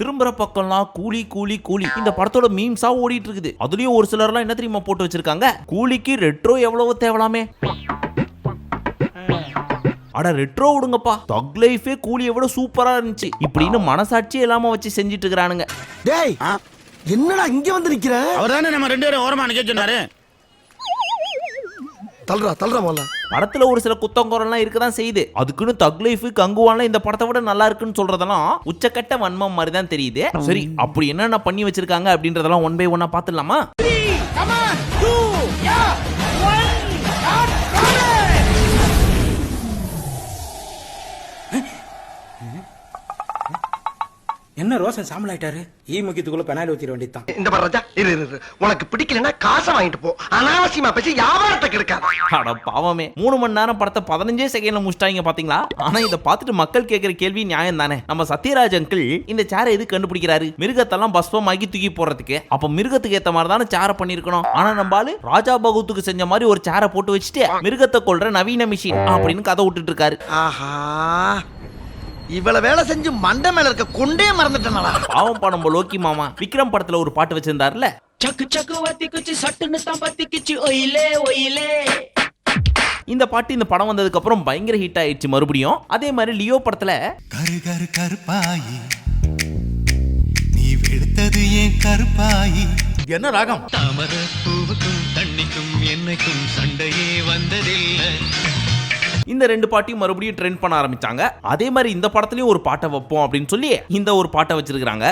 திரும்புற பக்கம்லாம் கூலி கூலி கூலி. இந்த படத்தோட மீம்ஸா ஓடிட்டு இருக்குது அதுலயும் ஒரு சிலர்லாம் என்ன தெரியுமா போட்டு வச்சிருக்காங்க? கூலிக்கு ரெட்ரோ எவ்வளவு தேவலாமே. அட ரெட்ரோ விடுங்கப்பா. தக் லைஃபே கூலியை விட சூப்பரா இருந்துச்சு. இப்படின்னு மனசாட்சியே இல்லாம வச்சு செஞ்சுட்டு இருக்கிறானுங்க டேய் என்னடா இங்க வந்து நிக்கிற? அவர் தானே நம்ம ரெண்டு பேரும் ஓரமா நிக்க சொன்னாரு. தள்ளுறா தள்ளுறா போல படத்துல ஒரு சில குத்தங்குறம்லாம் இருக்கதான் செய்யுது. அதுக்குன்னு தக் லைஃப் கங்குவான்லாம் இந்த படத்தை விட நல்லா இருக்குன்னு சொல்றதெல்லாம் உச்சக்கட்ட வன்மம் மாதிரி தான் தெரியுது. சரி அப்படி என்னென்ன பண்ணி வச்சிருக்காங்க அப்படின்றதெல்லாம் ஒன் பை ஒன்னா பாத்துடலாமா என்ன ரோசன் சாம்பல் ஆயிட்டாரு? ஈ முக்கியத்துக்குள்ள பெனாலி ஊத்திர வேண்டியதுதான். இந்த பாரு ராஜா இரு இரு, இரு. உனக்கு பிடிக்கலன்னா காசை வாங்கிட்டு போ. அனாவசியமா பேசி வியாபாரத்தை கெடுக்காத. அட பாவமே. மூணு மணி நேரம் படத்தை பதினஞ்சே செகண்ட்ல முடிச்சிட்டாங்க பாத்தீங்களா? ஆனா இதை பார்த்துட்டு மக்கள் கேட்கிற கேள்வி நியாயம் தானே. நம்ம சத்யராஜ் அங்கிள் இந்த சேரை எது கண்டுபிடிக்கிறாரு? மிருகத்தெல்லாம் பஸ்பமாக்கி தூக்கி போடுறதுக்கு. அப்ப மிருகத்துக்கு ஏத்த மாதிரி தானே சேரை பண்ணிருக்கணும் ஆனா நம்ம ஆளு ராஜா பகவத்துக்கு செஞ்ச மாதிரி ஒரு சேரை போட்டு வச்சுட்டு மிருகத்தை கொல்ற நவீன மிஷின் அப்படின்னு கதை விட்டுட்டு இருக்காரு. ஆஹா. இவ்வளவு வேலை செஞ்சு மண்டை மேல இருக்க கொண்டே மறந்துட்டேனடா. பாவம் படம் லோக்கி மாமா. விக்ரம் படத்துல ஒரு பாட்டு வச்சிருந்தாருல? சக்கு சக்கு வத்தி குச்சி சட்டுன்னு தான் பத்தி கிச்சி. ஒயிலே ஒயிலே. இந்த பாட்டு இந்த படம் வந்ததுக்கு அப்புறம் பயங்கர ஹிட் ஆயிடுச்சு மறுபடியும். அதே மாதிரி லியோ படத்துல கரு கரு கருப்பாயி. நீ வெளுத்தது ஏன் கருப்பாயி? என்ன ராகம்? தாமர பூவுக்கும் தண்ணிக்கும் என்னைக்கும் சண்டையே வந்ததில்லை. இந்த ரெண்டு பாட்டையும் மறுபடியும் ட்ரெண்ட் பண்ண ஆரம்பிச்சாங்க. அதே மாதிரி இந்த படத்துலயும் ஒரு பாட்டை வைப்போம் அப்படின்னு சொல்லி இந்த ஒரு பாட்டை வச்சிருக்காங்க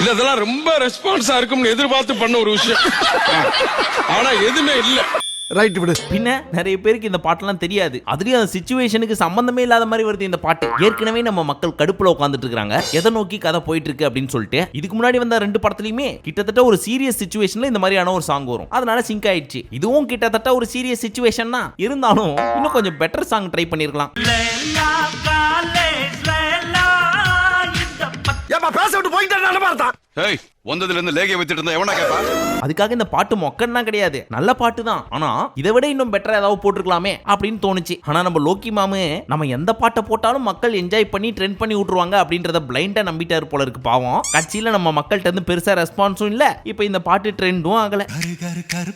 இல்ல இதெல்லாம் ரொம்ப ரெஸ்பான்ஸா இருக்கும்னு எதிர்பார்த்து பண்ண ஒரு விஷயம். ஆனா எதுவுமே இல்ல. ரைட் விடு. பின்ன நிறைய பேருக்கு இந்த பாட்டெல்லாம் தெரியாது. அதுலயும் அந்த சுச்சுவேஷனுக்கு சம்பந்தமே இல்லாத மாதிரி வருது இந்த பாட்டு. ஏற்கனவே நம்ம மக்கள் கடுப்புல உட்காந்துட்டு இருக்காங்க. எதை நோக்கி கதை போயிட்டு இருக்கு அப்படின்னு சொல்லிட்டு இதுக்கு முன்னாடி வந்த ரெண்டு படத்துலயுமே கிட்டத்தட்ட ஒரு சீரியஸ் சுச்சுவேஷன்ல இந்த மாதிரியான ஒரு சாங் வரும். அதனால சிங்க் ஆயிடுச்சு. இதுவும் கிட்டத்தட்ட ஒரு சீரியஸ் சுச்சுவேஷன் தான் இருந்தாலும் இன்னும் கொஞ்சம் பெட்டர் சாங் ட்ரை பண்ணிருக்கலாம். ஏய் வந்ததுல இருந்து லேகிய வச்சுட்டு இருந்தா எவனா கேப்பா? அதுக்காக இந்த பாட்டு மொக்கன்னா கிடையாது. நல்ல பாட்டு தான். ஆனா இதை விட இன்னும் பெட்டரா ஏதாவது போட்டிருக்கலாமே அப்படின்னு தோணுச்சு. ஆனா நம்ம லோக்கி மாமு நம்ம எந்த பாட்டை போட்டாலும் மக்கள் என்ஜாய் பண்ணி ட்ரெண்ட் பண்ணி விட்டுருவாங்க அப்படின்றத பிளைண்டா நம்பிட்டாரு போல இருக்கு பாவம். கட்சியில நம்ம மக்கள்கிட்ட இருந்து பெருசா ரெஸ்பான்ஸும் இல்ல. இப்போ இந்த பாட்டு ட்ரெண்டும் ஆகல. கரு கரு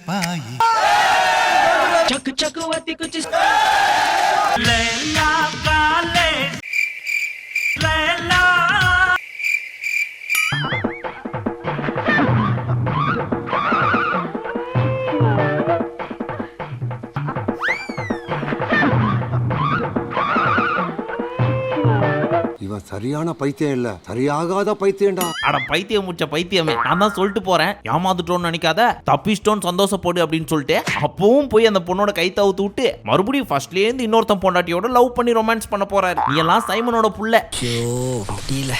சரியான பைத்தியம் இல்ல. சரியாகாத பைத்தியம்டா. அட பைத்தியம் முடிச்ச பைத்தியமே. நான் தான் சொல்லிட்டு போறேன். ஏமாந்துட்டோம்னு நினைக்காத தப்பிச்சிட்டோன்னு சந்தோஷப்படு அப்படின்னு சொல்லிட்டு அப்பவும் போய் அந்த பொண்ணோட கை தவுத்து விட்டு மறுபடியும் ஃபர்ஸ்ட்ல இருந்து இன்னொருத்தன் பொண்டாட்டியோட லவ் பண்ணி ரொமான்ஸ் பண்ண போறாரு. நீ எல்லாம் சைமனோட புள்ள. ஐயோ முடியல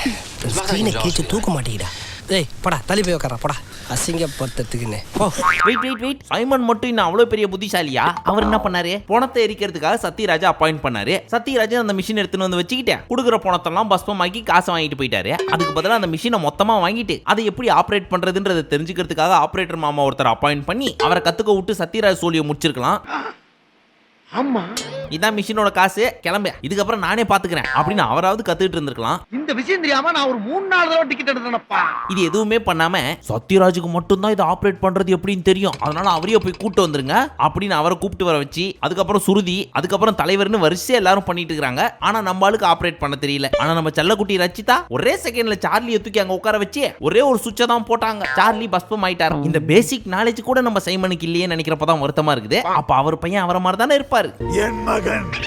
தூக்க மாட்டேங்கிறா டேய் போடா தள்ளி போய் உட்கார போடா. அசிங்கப்படுத்துறதுக்குன்னு. போ. வெயிட் வெயிட் வெயிட் சைமன் மட்டும் இன்னும் அவ்வளவு பெரிய புத்திசாலியா? அவர் என்ன பண்ணாரு? பணத்தை எரிக்கிறதுக்காக சத்யராஜா அப்பாயிண்ட் பண்ணாரு. சத்யராஜா அந்த மிஷின் எடுத்துன்னு வந்து வச்சுக்கிட்டேன். கொடுக்குற பணத்தெல்லாம் பஸ்பமாக்கி காசை வாங்கிட்டு போயிட்டாரு. அதுக்கு பதிலா அந்த மிஷினை மொத்தமா வாங்கிட்டு அதை எப்படி ஆப்ரேட் பண்றதுன்றதை தெரிஞ்சுக்கிறதுக்காக ஆபரேட்டர் மாமா ஒருத்தர் அப்பாயிண்ட் பண்ணி அவரை கத்துக்க விட்டு சத்யராஜ் சோழியை முடிச்சிருக்கலாம். ஆமா. இதான் மிஷினோட காசு கிளம்பு. இதுக்கப்புறம் நானே பாத்துக்கிறேன். அப்படின்னு அவராவது கத்துக்கிட்டு இருந்திருக்கலாம். இந்த விஷயம் தெரியாம நான் ஒரு மூணு நாலு தடவை டிக்கெட் எடுத்தேனப்பா. இது எதுவுமே பண்ணாம சத்யராஜுக்கு மட்டும்தான் இதை ஆப்ரேட் பண்றது எப்படின்னு தெரியும். அதனால அவரையே போய் கூப்பிட்டு வந்துருங்க. அப்படின்னு அவரை கூப்பிட்டு வர வச்சு அதுக்கப்புறம் சுருதி அதுக்கப்புறம் தலைவர்னு வரிசையா எல்லாரும் பண்ணிட்டு இருக்காங்க. ஆனா நம்ம ஆளுக்கு ஆப்ரேட் பண்ண தெரியல. ஆனா நம்ம செல்லக்குட்டி ரச்சிதா ஒரே செகண்ட்ல சார்லியை தூக்கி அங்க உட்கார வச்சு ஒரே ஒரு சுவிட்சை தான் போட்டாங்க. சார்லி பஸ்பம் ஆயிட்டாரு. இந்த பேசிக் நாலேஜ் கூட நம்ம சைமனுக்கு இல்லையே நினைக்கிறப்பதான் வருத்தமா இருக்குது. அப்ப அவர் பையன் அவரை மாதிரி தானே இருப்பாரு. என் மகன்.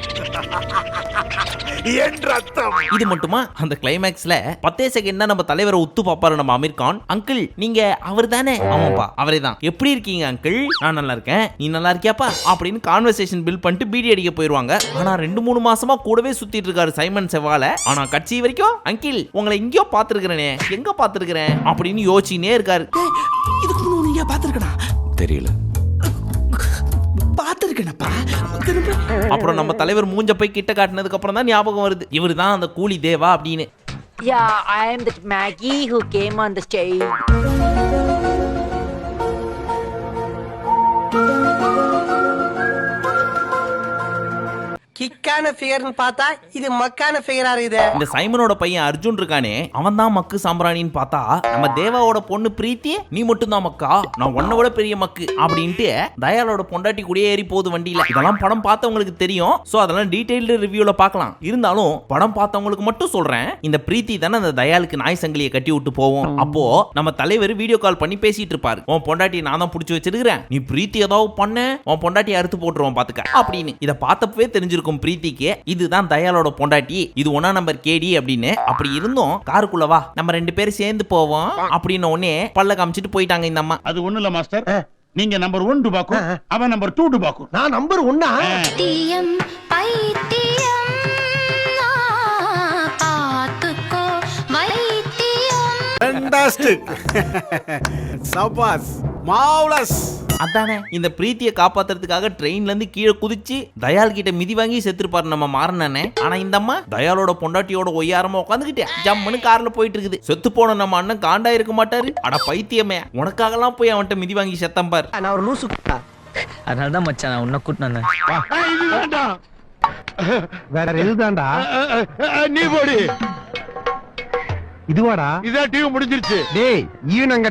என் ரத்தம். இது மட்டுமா? அந்த கிளைமேக்ஸ்ல பத்தே செகண்ட் தான் நம்ம தலைவரை உத்து பாப்பாரு நம்ம அமீர் கான் அங்கிள் நீங்க அவர் தானே ஆமாப்பா அவரே தான் எப்படி இருக்கீங்க அங்கிள்? நான் நல்லா இருக்கேன். நீ நல்லா இருக்கியாப்பா? அப்படின்னு கான்வர்சேஷன் பில் பண்ணிட்டு பீடி அடிக்க போயிருவாங்க. ஆனா ரெண்டு மூணு மாசமா கூடவே சுத்திட்டு இருக்காரு சைமன் செவால ஆனா கட்சி வரைக்கும் அங்கிள் உங்களை எங்கேயோ பாத்துருக்கிறேனே எங்க பாத்துருக்கிறேன் அப்படின்னு யோசிச்சுனே இருக்காரு. இதுக்கு நீங்க பாத்துருக்கடா தெரியல. பாத்துருக்கேனப்பா அப்புறம் நம்ம தலைவர் மூஞ்ச போய் கிட்ட காட்டினதுக்கு அப்புறம் தான் ஞாபகம் வருது இவர் தான் அந்த கூலி தேவா அப்படின்னு Yeah, I am that Maggie who came on the stage. கிக்கான ஃபிகர்னு பார்த்தா இது மக்கான ஃபிகரா இருக்குது. இந்த சைமனோட பையன் அர்ஜுன் இருக்கானே அவன் தான் மக்கு சாம்பிராணின்னு பார்த்தா நம்ம தேவாவோட பொண்ணு பிரீத்தி நீ மட்டும் தான் மக்கா நான் உன்னை விட பெரிய மக்கு அப்படின்ட்டு தயாளோட பொண்டாட்டி கூடயே ஏறி போகுது வண்டியில. இதெல்லாம் படம் பார்த்தவங்களுக்கு தெரியும் சோ அதெல்லாம் டீடைல்டு ரிவ்யூல பார்க்கலாம். இருந்தாலும் படம் பார்த்தவங்களுக்கு மட்டும் சொல்றேன் இந்த பிரீத்தி தானே அந்த தயாளுக்கு நாய் சங்கிலியை கட்டி விட்டு போவோம் அப்போ நம்ம தலைவர் வீடியோ கால் பண்ணி பேசிட்டு இருப்பாரு. உன் பொண்டாட்டி நான் தான் பிடிச்சி வச்சிருக்கிறேன் நீ பிரீத்தி ஏதாவது பண்ண உன் பொண்டாட்டி அறுத்து போட்டுருவான் பாத்துக்க அப்படின்னு. இதை பார்த்தப்பவே தெரிஞ்சிருக்கும். பிரீத்திக்கு இதுதான் தயாளோட பொண்டாட்டி. இது ஒன்னா நம்பர் கேடி அப்படின்னு அப்படி இருந்தும். காருக்குள்ள வா நம்ம ரெண்டு பேரும் சேர்ந்து போவோம் அப்படின்னு உடனே பல்ல காமிச்சிட்டு போயிட்டாங்க இந்த அம்மா. அது ஒண்ணு இல்ல மாஸ்டர். நீங்க நம்பர் ஒன் டுபாக்கு அவன் நம்பர் டூ டுபாக்கு நான் நம்பர் ஒன்னா ஃபேண்டாஸ்டிக் சபாஸ் மாவுலஸ் அதானே இந்த பிரீத்தியை காப்பாத்துறதுக்காக ட்ரெயின்ல இருந்து கீழே குதிச்சு தயால் கிட்ட மிதி வாங்கி செத்துருப்பாரு நம்ம மாறனே ஆனா இந்த அம்மா தயாலோட பொண்டாட்டியோட ஒய்யாரமா உட்காந்துக்கிட்டே ஜம்முன்னு கார்ல போயிட்டு இருக்குது செத்து போன நம்ம அண்ணன் காண்டா இருக்க மாட்டாரு. அட பைத்தியமே உனக்காகலாம் போய் அவன்கிட்ட மிதி வாங்கி செத்தம் பார். நான் ஒரு லூசு அதனால தான் மச்சான் நான் உன்னை கூட்டினேன். வேற எதுதான்டா? நீ போடி. இதுவாடா? இதான் டிவி முடிஞ்சிருச்சு. டேய் ஈனங்க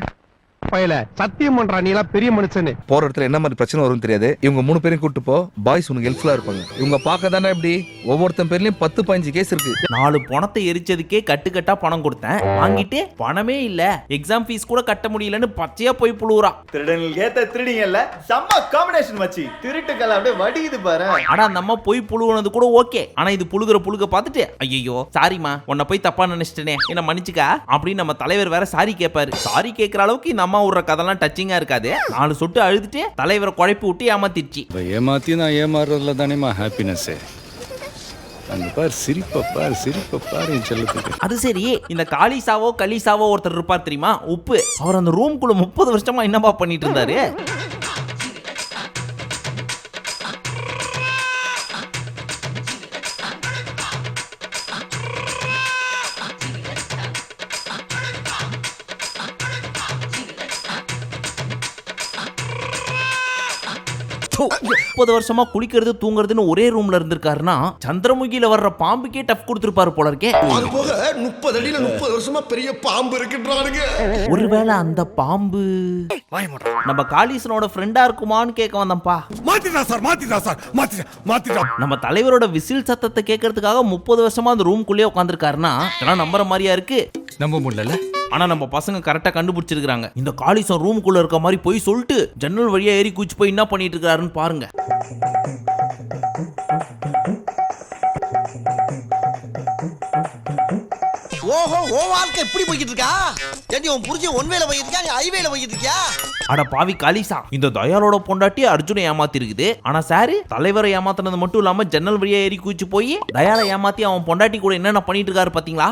பயல சத்தியம் பண்றா நீ எல்லாம் பெரிய மனுஷனு. போற இடத்துல என்ன மாதிரி பிரச்சனை வரும்னு தெரியாது. இவங்க மூணு பேரையும் கூட்டு போ. பாய்ஸ் உனக்கு ஹெல்ப்ஃபுல்லா இருப்பாங்க. இவங்க பார்க்க தானே இப்படி? ஒவ்வொருத்தன் பேர்லயும் பத்து பதினஞ்சு கேஸ் இருக்கு. நாலு பணத்தை எரிச்சதுக்கே கட்டுக்கட்டா பணம் கொடுத்தேன். வாங்கிட்டு பணமே இல்ல. எக்ஸாம் ஃபீஸ் கூட கட்ட முடியலன்னு பச்சையா போய் புழுவுறான். திருடனுக்கு ஏத்த திருடிங்கல்ல செம்ம காம்பினேஷன் வச்சு திருட்டுக்கள் அப்படியே வடியுது பாரு. ஆனா அந்த அம்மா போய் புழுவுனது கூட ஓகே. ஆனா இது புழுகுற புழுக பார்த்துட்டு ஐயோ சாரிம்மா உன்னை போய் தப்பா நினைச்சிட்டேனே. என்ன மன்னிச்சுக்கா? அப்படின்னு நம்ம தலைவர் வேற சாரி கேட்பாரு சாரி கேட்கற அளவுக்கு இந்த அம்மா விடுற கதெல்லாம் டச்சிங்கா இருக்காது. நாலு சொட்டு அழுதுட்டு தலைவரை குழப்பி விட்டு ஏமாத்திடுச்சு. ஏமாத்தி நான் ஏமாறுறதுல தானேமா ஹாப்பினஸ் அங்க பார் சிரிப்ப பார் சிரிப்ப பார் என் செல்லத்துக்கு. அது சரி. இந்த காளிசாவோ கலிசாவோ ஒருத்தர் இருப்பார் தெரியுமா? உப்பு. அவர் அந்த ரூம்குள்ள முப்பது வருஷமா என்னப்பா பண்ணிட்டு இருந்தாரு? முப்பது வருஷமா குளிக்கிறது தூங்குறதுன்னு ஒரே ரூம்ல இருந்திருக்காருன்னா சந்திரமுகியில வர்ற பாம்புக்கே டஃப் கொடுத்திருப்பாரு போல இருக்கே. அது போக முப்பது அடியில முப்பது வருஷமா பெரிய பாம்பு இருக்குன்றானுங்க. ஒருவேளை அந்த பாம்பு நம்ம காளீசனோட ஃப்ரெண்டா இருக்குமான்னு கேட்க வந்தேன்ப்பா. மாத்திட்டா சார் மாத்திட்டா சார் மாத்திட்டா மாத்திட்டா. நம்ம தலைவரோட விசில் சத்தத்தை கேட்கறதுக்காக முப்பது வருஷமா அந்த ரூம்குள்ளேயே உட்காந்துருக்காருன்னா இதெல்லாம் நம்புற மாதிரியா இருக்கு? நம்ப முடியல ஆனா நம்ம பசங்க கரெக்டா கண்டுபிடிச்சிருக்காங்க இந்த காளிசன் ரூமுக்குள்ள இருக்க மாதிரி போய் சொல்லிட்டு ஜன்னல் வழியா ஏறி குச்சி போய் என்ன பண்ணிட்டு இருக்காருன்னு பாருங்க. ஓஹோ ஓ வாழ்க்கை எப்படி போய்கிட்டு இருக்கா? ஏண்டி உன் புரிஞ்சு ஒன் வேல போய்கிட்டு இருக்கா நீ ஹைவேல போய்கிட்டு இருக்கியா? அட பாவி காளிசா இந்த தயாளோட பொண்டாட்டி அர்ஜுனை ஏமாத்தி இருக்குது ஆனா சாரு தலைவரை ஏமாத்தினது மட்டும் இல்லாம ஜன்னல் வழியா ஏறி குச்சி போய் தயாளை ஏமாத்தி அவன் பொண்டாட்டி கூட என்னென்ன பண்ணிட்டு இருக்காரு பாத்தீங்களா?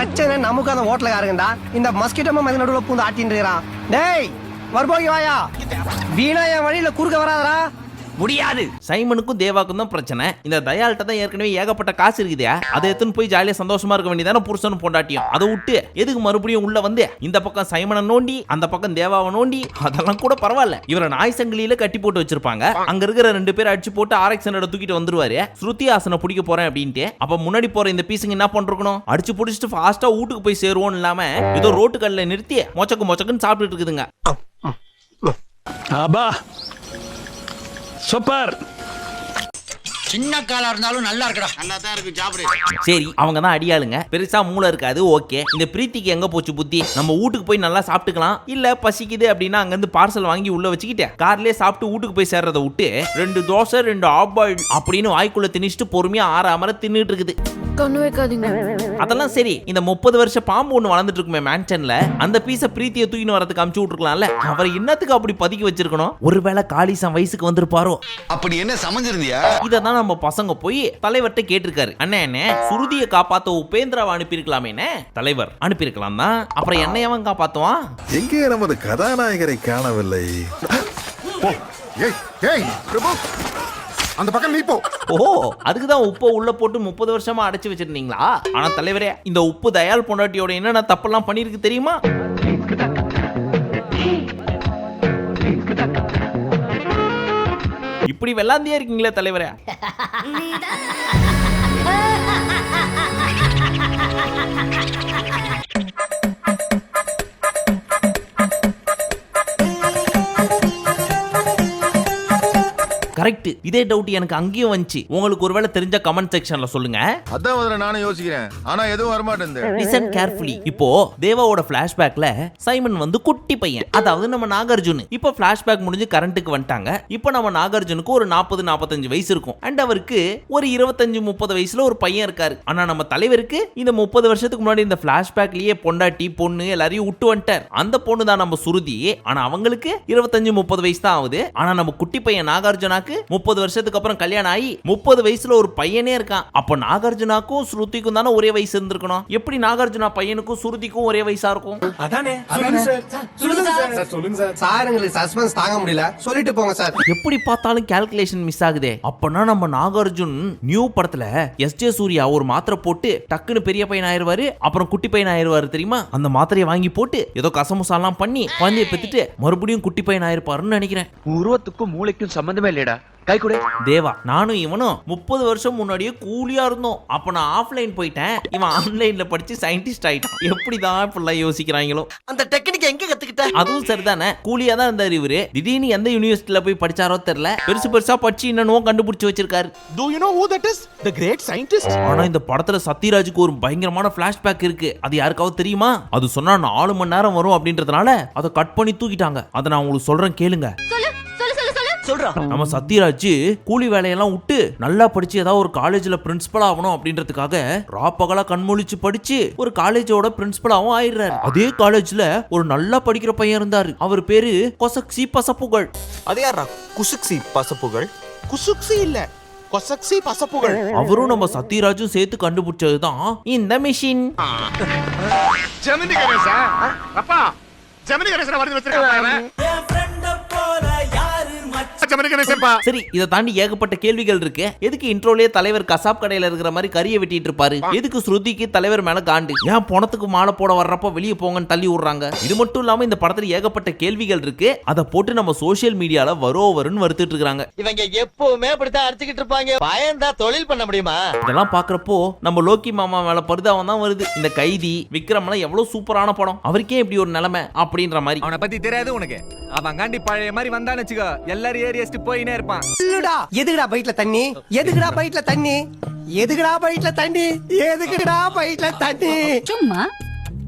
பிரச்சனை நமக்கு அந்த ஹோட்டலுக்காரங்கடா இந்த மஸ்கிட்டோ மாதிரி நடுவுல பூந்து ஆட்டின்னு இருக்கிறான் டேய் மறுபோகி வாயா. வீணா என் வழியில குறுக்க வராதடா. முடியாது. சைமனுக்கும் தேவாக்கும் தான் பிரச்சனை. இந்த தயாள்கிட்ட தான் ஏற்கனவே ஏகப்பட்ட காசு இருக்குதே அதை எடுத்துன்னு போய் ஜாலியா சந்தோஷமா இருக்க வேண்டியதான புருஷனும் பொண்டாட்டியும். அதை விட்டு எதுக்கு மறுபடியும் உள்ள வந்து? இந்த பக்கம் சைமனை நோண்டி அந்த பக்கம் தேவாவை நோண்டி அதெல்லாம் கூட பரவாயில்ல. இவரை நாய் சங்கிலியில கட்டி போட்டு வச்சிருப்பாங்க. அங்க இருக்கிற ரெண்டு பேர் அடிச்சு போட்டு ஆர்எக்ஸ் தூக்கிட்டு வந்துருவாரு. ஸ்ருதி ஆசனை பிடிக்க போறேன் அப்படின்ட்டு. அப்ப முன்னாடி போற இந்த பீஸுங்க என்ன பண்றோம் அடிச்சு பிடிச்சிட்டு ஃபாஸ்டா வீட்டுக்கு போய் சேருவோம் இல்லாம ஏதோ ரோட்டு கல்ல நிறுத்தி மொச்சக்கு மொச்சக்குன்னு சாப்பிட்டுட்டு இருக்குதுங்க. அபா சூப்பர். சின்ன காலா இருந்தாலும் நல்லா இருக்கடா. நல்லா தான் இருக்கு சாப்பிடு. சரி அவங்க தான் அடியாளுங்க. பெருசா மூளை இருக்காது ஓகே. இந்த பிரீத்திக்கு எங்க போச்சு புத்தி? நம்ம வீட்டுக்கு போய் நல்லா சாப்பிட்டுக்கலாம். இல்ல பசிக்குது அப்படின்னா அங்க இருந்து பார்சல் வாங்கி உள்ள வச்சுக்கிட்டு கார்லயே சாப்பிட்டு வீட்டுக்கு போய் சேர்றதை விட்டு ரெண்டு தோசை ரெண்டு ஆப் பாயில் அப்படின்னு வாய்க்குள்ள திணிச்சிட்டு பொறுமையா ஆறாமற தின்னுட்டு இருக்குது. கண்ணு வைக்காதீங்க அதெல்லாம் சரி இந்த முப்பது வருஷ பாம்பு ஒண்ணு வளர்ந்துட்டு இருக்குமே மேன்ஷன்ல அந்த பீஸ பிரீத்தியை தூக்கின்னு வரதுக்கு அமுச்சு விட்டுருக்கலாம்ல? அவர் என்னத்துக்கு அப்படி பதுக்கி வச்சிருக்கணும்? ஒருவேளை காளிசம் வயசுக்கு வந்திருப்பாரோ? அப்படி என்ன சமைஞ்சிருந்தியா? இததான் நம்ம பசங்க போய் தலைவர்கிட்ட கேட்டிருக்காரு. அண்ணே அண்ணே சுருதியை காப்பாத்த உபேந்திராவை அனுப்பியிருக்கலாமேனே தலைவர் அனுப்பியிருக்கலாம் தான். அப்புறம் என்னை அவன் காப்பாத்துவான்? எங்கே நமது கதாநாயகரை காணவில்லை? ஏய் ஏய் பிரபு. அந்த பக்கம் நீ போ. ஓ அதுக்கு தான் உப்பை உள்ள போட்டு முப்பது வருஷமா அடைச்சு வச்சிருந்தீங்களா? ஆனா தலைவரே இந்த உப்பு தயாள் பொண்டாட்டியோட என்னென்ன தப்பெல்லாம் பண்ணிருக்கு தெரியுமா? இப்படி வெள்ளாந்தியா இருக்கீங்களே தலைவரே. இதே டவுட் எனக்கு அங்கேயும் வந்துச்சு. உங்களுக்கு ஒருவேளை தெரிஞ்ச கமெண்ட் செக்ஷன்ல சொல்லுங்க. அதான் முதல்ல நானும் யோசிக்கிறேன். ஆனா எதுவும் வரமாட்டேன் லிசன் கேர்ஃபுல்லி இப்போ தேவாவோட பிளாஷ்பேக்ல சைமன் வந்து குட்டி பையன். அதாவது நம்ம நாகார்ஜுன். இப்போ பிளாஷ்பேக் முடிஞ்சு கரண்ட்டுக்கு வந்துட்டாங்க. இப்போ நம்ம நாகார்ஜுனுக்கு ஒரு நாற்பது நாற்பத்தஞ்சு வயசு இருக்கும். அண்ட் அவருக்கு ஒரு இருபத்தஞ்சு முப்பது வயசுல ஒரு பையன் இருக்காரு. ஆனா நம்ம தலைவருக்கு இந்த முப்பது வருஷத்துக்கு முன்னாடி இந்த பிளாஷ்பேக்லயே பொண்டாட்டி பொண்ணு எல்லாரையும் விட்டு வந்துட்டார். அந்த பொண்ணு தான் நம்ம சுருதி. ஆனா அவங்களுக்கு இருபத்தஞ்சு முப்பது வயசு தான் ஆகுது. ஆனா நம்ம குட்டி பையன் நாகார்ஜுனாக்கு முப்பது வருஷத்துக்கு அப்புறம் கல்யாணம் ஆகி முப்பது வயசுல ஒரு பையனே இருக்கான். அப்போ நாகார்ஜுனாக்கும் ஸ்ருதிக்கும் தானே ஒரே வயசு இருந்திருக்கணும். எப்படி நாகார்ஜுனா பையனுக்கும் சுருதிக்கும் ஒரே வயசா இருக்கும்? அதானே? சார். எங்களுக்கு சஸ்பென்ஸ் தாங்க முடியல. சொல்லிட்டு போங்க சார். எப்படி பார்த்தாலும் கால்குலேஷன் மிஸ் ஆகுதே. அப்பனா நம்ம நாகார்ஜுன் நியூ படத்துல எஸ் ஜே சூர்யா ஒரு மாத்திரை போட்டு டக்குன்னு பெரிய பையன் ஆயிருவாரு அப்புறம் குட்டி பையன் ஆயிருவாரு தெரியுமா? அந்த மாத்திரையை வாங்கி போட்டு ஏதோ கசமுசாலாம் பண்ணி குழந்தைய பெத்துட்டு மறுபடியும் குட்டி பையன் ஆயிருப்பாருன்னு நினைக்கிறேன். உருவத்துக்கும் மூளைக்கும் சம்பந்தமே இல்லையடா. கை கொடு. தேவா நானும் இவனும் முப்பது வருஷம் முன்னாடியே கூலியா இருந்தோம். அப்ப நான் ஆஃப்லைன் போயிட்டேன். இவன் ஆன்லைன்ல படிச்சு சயின்டிஸ்ட் ஆயிட்டான். எப்படிதான் இப்படிலாம் யோசிக்கிறாங்களோ. அந்த டெக்னிக் எங்க கத்துக்கிட்ட? அதுவும் சரிதானே? கூலியா தான் இருந்தாரு இவரு. திடீர்னு எந்த யூனிவர்சிட்டியில போய் படிச்சாரோ தெரியல. பெருசு பெருசா படிச்சு என்னென்னவோ கண்டுபிடிச்சு வச்சிருக்காரு. Do you know who that is the great scientist ஆனா இந்த படத்துல சத்யராஜுக்கு ஒரு பயங்கரமான பிளாஷ்பேக் இருக்கு. அது யாருக்காவது தெரியுமா? அது சொன்னா நாலு மணி நேரம் வரும் அப்படின்றதுனால அதை கட் பண்ணி தூக்கிட்டாங்க. அதை நான் உங்களுக்கு சொல்றேன் கேளுங்க. சொல்றா நம்ம சத்யராஜ் கூலி வேலையெல்லாம் விட்டு நல்லா படிச்சு ஏதாவது ஒரு காலேஜ்ல பிரின்சிபல் ஆகணும் அப்படின்றதுக்காக ரா பகலா கண்மொழிச்சு படிச்சு ஒரு காலேஜோட பிரின்சிபலாவும் ஆயிடுறாரு. அதே காலேஜ்ல ஒரு நல்லா படிக்கிற பையன் இருந்தாரு. அவர் பேரு கொசக்சி பசப்புகழ். அது யாரா குசுக்சி பசப்புகள் குசுக்சி இல்ல. கொசக்சி பசப்புகள் அவரும் நம்ம சத்யராஜும் சேர்த்து கண்டுபிடிச்சதுதான் இந்த மிஷின் ஜெமினி கணேசா அப்பா ஜெமினி கணேசன் வந்து வச்சிருக்காங்க கணேசன் சரி இதை தாண்டி ஏகப்பட்ட கேள்விகள் இருக்கு. எதுக்கு இன்ட்ரோலயே தலைவர் கசாப் கடையில இருக்கிற மாதிரி கறியை வெட்டிட்டு இருப்பாரு? எதுக்கு ஸ்ருதிக்கு தலைவர் மேல காண்டு? ஏன் பணத்துக்கு மாலை போட வர்றப்போ வெளியே போங்கன்னு தள்ளி விடுறாங்க? இது மட்டும் இல்லாம இந்த படத்துல ஏகப்பட்ட கேள்விகள் இருக்கு. அதை போட்டு நம்ம சோஷியல் மீடியால வரோ வருன்னு வருத்திட்டு இருக்காங்க. இவங்க எப்பவுமே அப்படித்தான் அடிச்சுக்கிட்டு இருப்பாங்க. பயந்தா தொழில் பண்ண முடியுமா? இதெல்லாம் பாக்குறப்போ நம்ம லோக்கி மாமா மேல பரிதாபம் தான் வருது. இந்த கைதி விக்ரம்லாம் எவ்வளவு சூப்பரான படம். அவருக்கே இப்படி ஒரு நிலைமை அப்படின்ற மாதிரி. அவனை பத்தி தெரியாது உனக்கு. அவன் காண்டி பழைய மாதிரி வந்தான்னு வச்சுக்கோ. எல்லாரும் ஏறி அடிச்சுட்டு போயினே இருப்பான். இல்லடா. எதுக்குடா பைட்ல தண்ணி? எதுக்குடா பைட்ல தண்ணி? எதுக்குடா பைட்ல தண்ணி? எதுக்குடா பைட்ல தண்ணி? சும்மா.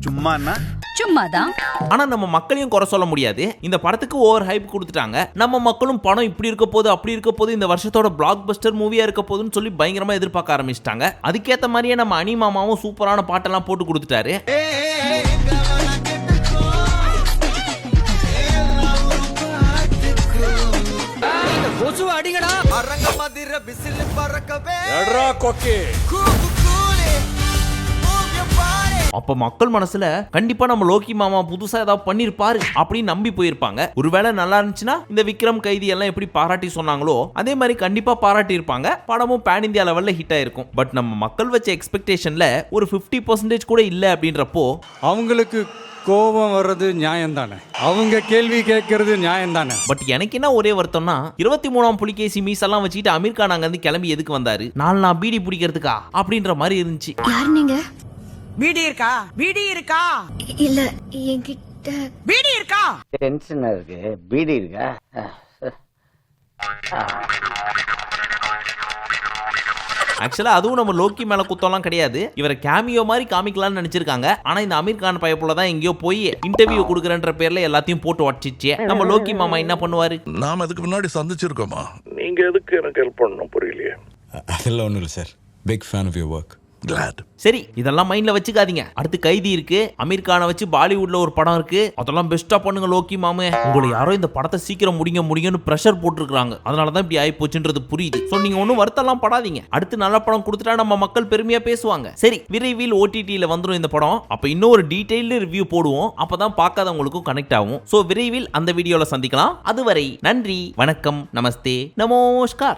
சும்மாண்ணா சும்மாதான். ஆனா நம்ம மக்களையும் குறை சொல்ல முடியாது. இந்த படத்துக்கு ஓவர் ஹைப் கொடுத்துட்டாங்க. நம்ம மக்களும் படம் இப்படி இருக்க போது அப்படி இருக்க போது இந்த வருஷத்தோட பிளாக் பஸ்டர் மூவியா இருக்க போதுன்னு சொல்லி பயங்கரமா எதிர்பார்க்க ஆரம்பிச்சிட்டாங்க. அதுக்கேத்த மாதிரியே நம்ம அனி மாமாவும் சூப்பரான பாட்டெல்லாம் போட்டு கொடுத்துட்டாரு. அடிங்கடா. அரங்க மதிர பிசில் பறக்கவே. கொக்கே. அப்ப மக்கள் மனசுல கண்டிப்பா நம்ம லோக்கி மாமா புதுசா ஏதாவது பண்ணிருப்பாரு அப்படின்னு நம்பி போயிருப்பாங்க. ஒருவேளை நல்லா இருந்துச்சுன்னா இந்த விக்ரம் கைதி எல்லாம் எப்படி பாராட்டி சொன்னாங்களோ அதே மாதிரி கண்டிப்பா பாராட்டி இருப்பாங்க. படமும் பேன் இந்தியா லெவல்ல ஹிட் ஆயிருக்கும். பட் நம்ம மக்கள் வச்ச எக்ஸ்பெக்டேஷன்ல ஒரு 50% பர்சன்டேஜ் கூட இல்ல அப்படின்றப்போ அவங்களுக்கு கோபம் வர்றது நியாயம் தானே அவங்க கேள்வி கேட்கறது நியாயம் தானே பட் எனக்கு என்ன ஒரே வருத்தம்னா இருபத்தி மூணாம் புலிகேசி மீஸ் எல்லாம் வச்சுட்டு அமீர் கான் அங்க இருந்து கிளம்பி எதுக்கு வந்தாரு? நாலு நான் பீடி பிடிக்கிறதுக்கா? அப்படின்ற மாதிரி இருந்துச்சு. யார் நீங்க? பீடி இருக்கா? பீடி இருக்கா? இல்ல என்கிட்ட பீடி இருக்கா? டென்ஷனா இருக்கு. பீடி இருக்கா? ஆக்சுவலா அதுவும் நம்ம லோக்கி மேல குத்தம்லாம் கிடையாது. இவரை கேமியோ மாதிரி காமிக்கலாம்னு நினைச்சிருக்காங்க. ஆனா இந்த அமீர் கான் பையப்புல தான் எங்கேயோ போய் இன்டர்வியூ கொடுக்குறன்ற பேர்ல எல்லாத்தையும் போட்டு வச்சிச்சு நம்ம லோக்கி மாமா என்ன பண்ணுவாரு? நாம இதுக்கு முன்னாடி சந்திச்சிருக்கோமா? நீங்க எதுக்கு எனக்கு ஹெல்ப் பண்ணணும்? புரியலையே. அதெல்லாம் ஒன்றும் இல்லை sir big fan of your work glad சரி இதெல்லாம் மைண்ட்ல வச்சுக்காதீங்க. அடுத்து கைதி இருக்கு. அமீர் கானை வச்சு பாலிவுட்ல ஒரு படம் இருக்கு. அதெல்லாம் பெஸ்டா பண்ணுங்க லோக்கி மாமே. உங்களை யாரோ இந்த படத்தை சீக்கிரம் முடிங்க முடியும்னு ப்ரெஷர் போட்டுருக்காங்க அதனாலதான் இப்படி ஆகி போச்சுன்றது புரியுது. ஸோ நீங்க ஒன்றும் வருத்தம்லாம் படாதீங்க. அடுத்து நல்ல படம் கொடுத்துட்டா நம்ம மக்கள் பெருமையா பேசுவாங்க. சரி விரைவில் ஓடிடியில் வந்துடும் இந்த படம். அப்ப இன்னொரு டீடைல்டு ரிவ்யூ போடுவோம். அப்பதான் பார்க்காதவங்களுக்கும் கனெக்ட் ஆகும். ஸோ விரைவில் அந்த வீடியோல சந்திக்கலாம். அதுவரை நன்றி வணக்கம் நமஸ்தே நமோஸ்கார்.